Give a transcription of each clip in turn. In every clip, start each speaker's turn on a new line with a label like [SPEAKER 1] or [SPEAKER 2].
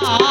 [SPEAKER 1] 好。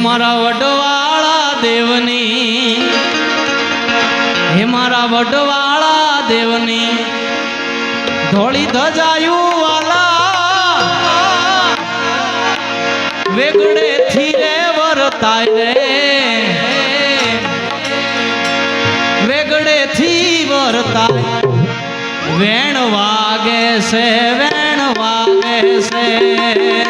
[SPEAKER 1] મારા વડવાળા દેવની. હે મારા વડવાળા દેવની. ધોળી ધજાયું વાલા. વેગડે થી રે વરતાય રે વેગડે થી વરતાય. વેણ વાગે છે, વેણ વાગે છે.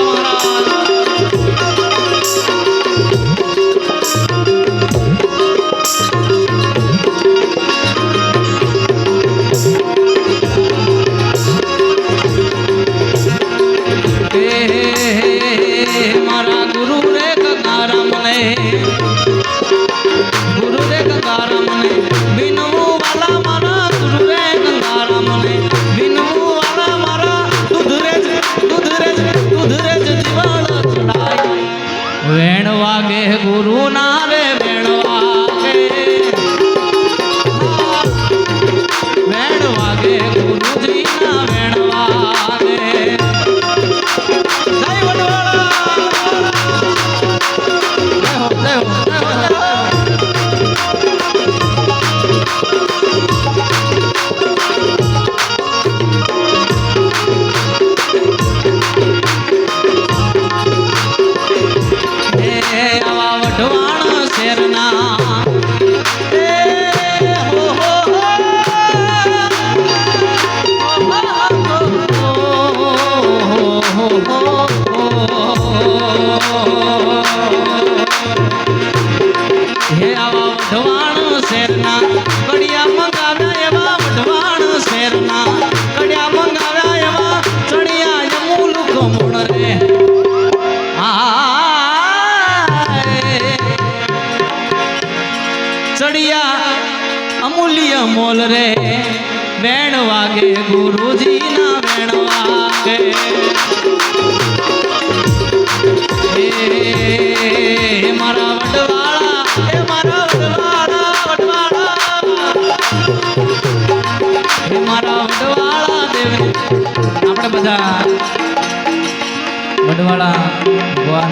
[SPEAKER 1] ભગવાન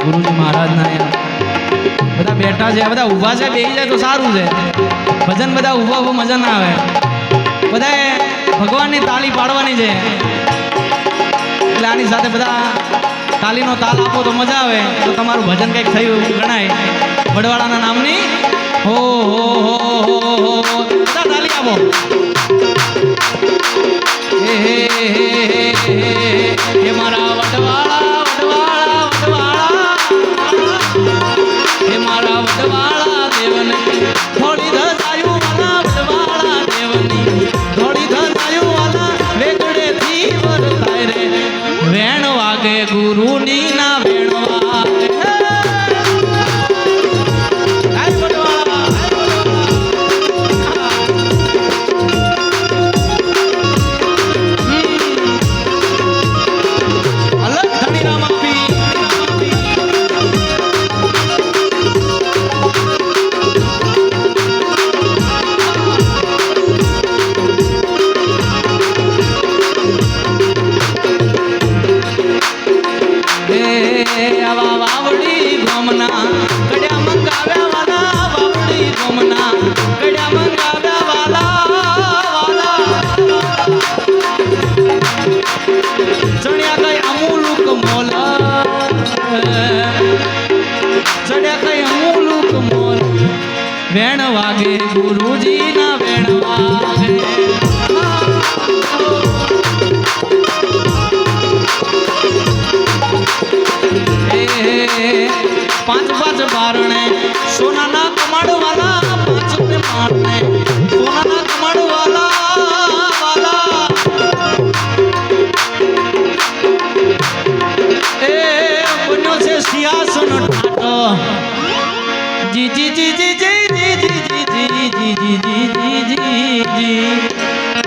[SPEAKER 1] ગુરુજી મહારાજના અહીંયા બધા બેઠા છે બધા ઊભા છે બેસી જાય તો સારું છે ભજન બધા ઊભા ઊભા મજા ના આવે બધાએ ભગવાનની તાળી પાડવાની છે એટલે આની સાથે બધા તાલીનો તાલ આપો તો મજા આવે તો તમારું ભજન કંઈક થયું ગણાય વડવાળાના નામની હો હો હો હો તાલી આપો હે હે હે હે મારા વડવાળા વડવાળા દેવની. થોડી ધસાયું વાલા વડવાળા દેવની. થોડી ધસાયું વાલા વેગડેથી વરસાય રે. વેણ વાગે ગુરુની ના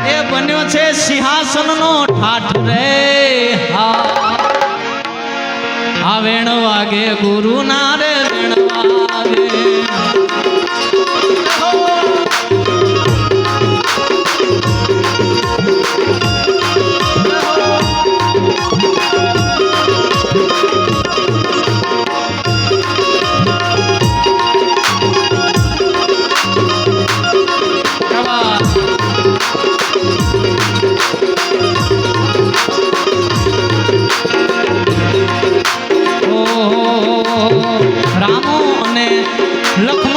[SPEAKER 1] એ બન્યો છે સિંહાસન સિંહાસનનો ઠાઠ રે હા. વેણ વાગે ગુરુ ના રે लख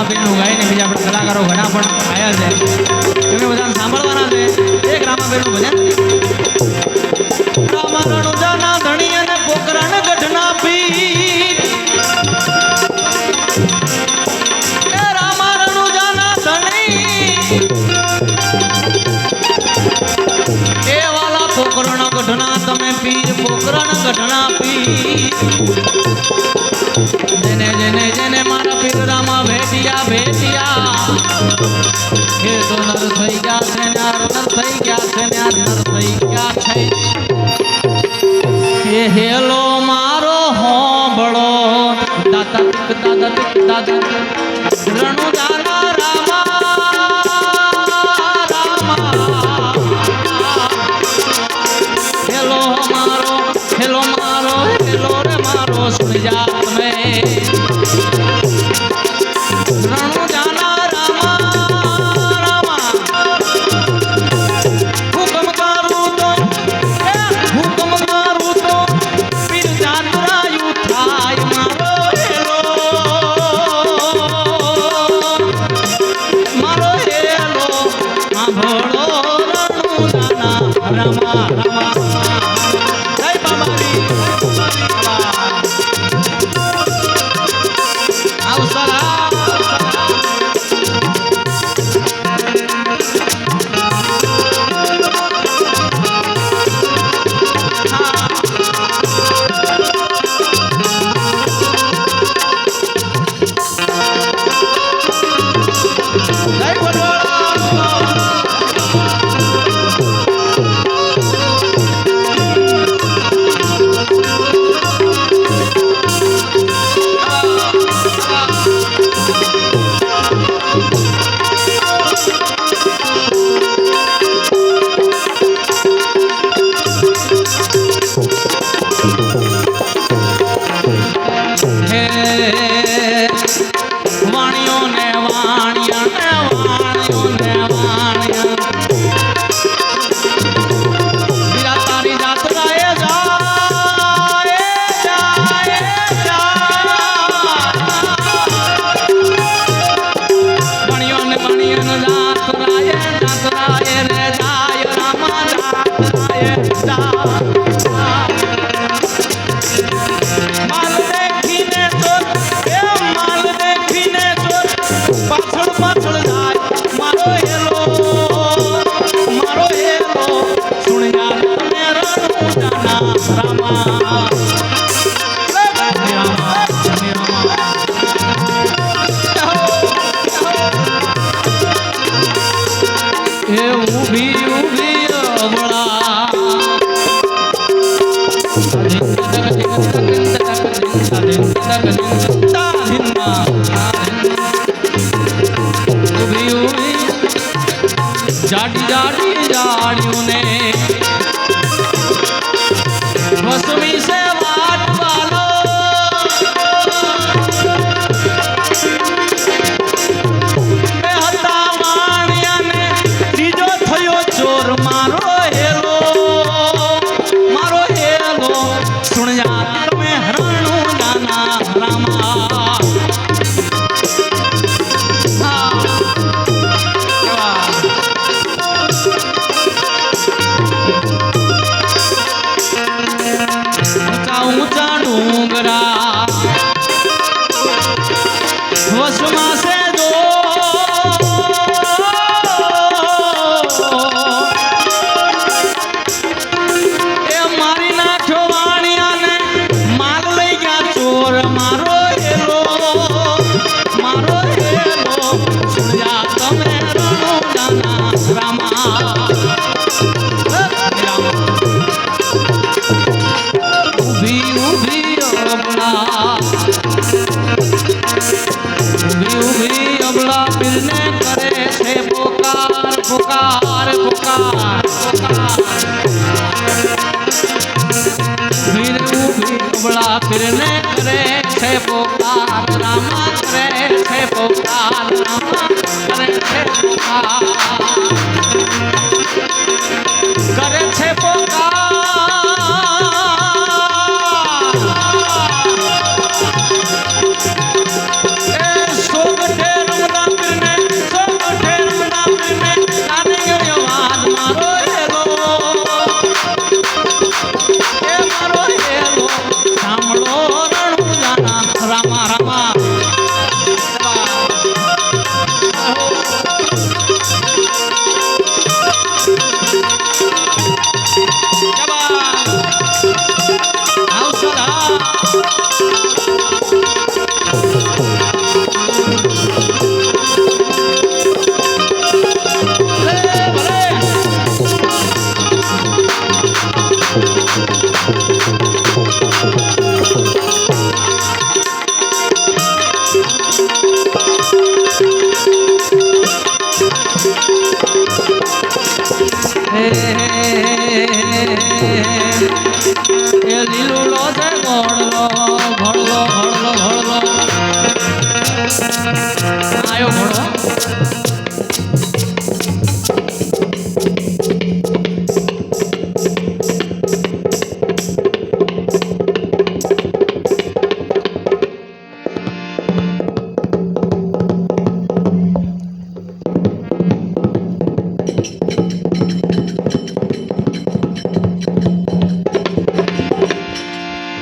[SPEAKER 1] રામા પીરનું ગાઈને બીજા પણ કલાકારો ઘણા પણ આવ્યા છે. તમે બધાને સાંભળવાના છે. એક રામા પીરનું ભજન. ધણી અને પોકરાને ગઢના પી રામાનું ધણી. એ વાલા પોકરાના તમે પીર પોકરાના ગઢના પી હેલો મારો હોબળો દાદા દાદા દાદા રણુ বাবা এই বাবা पुकार पुकार फिर उभी कबड़ा फिरने करे छे पुकार रामा करे छे पुकार रामा करे छे पुकार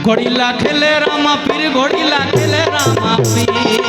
[SPEAKER 1] ঘড়িলা খেলে রামা পীর ঘড়িলা খেলে রামা পীর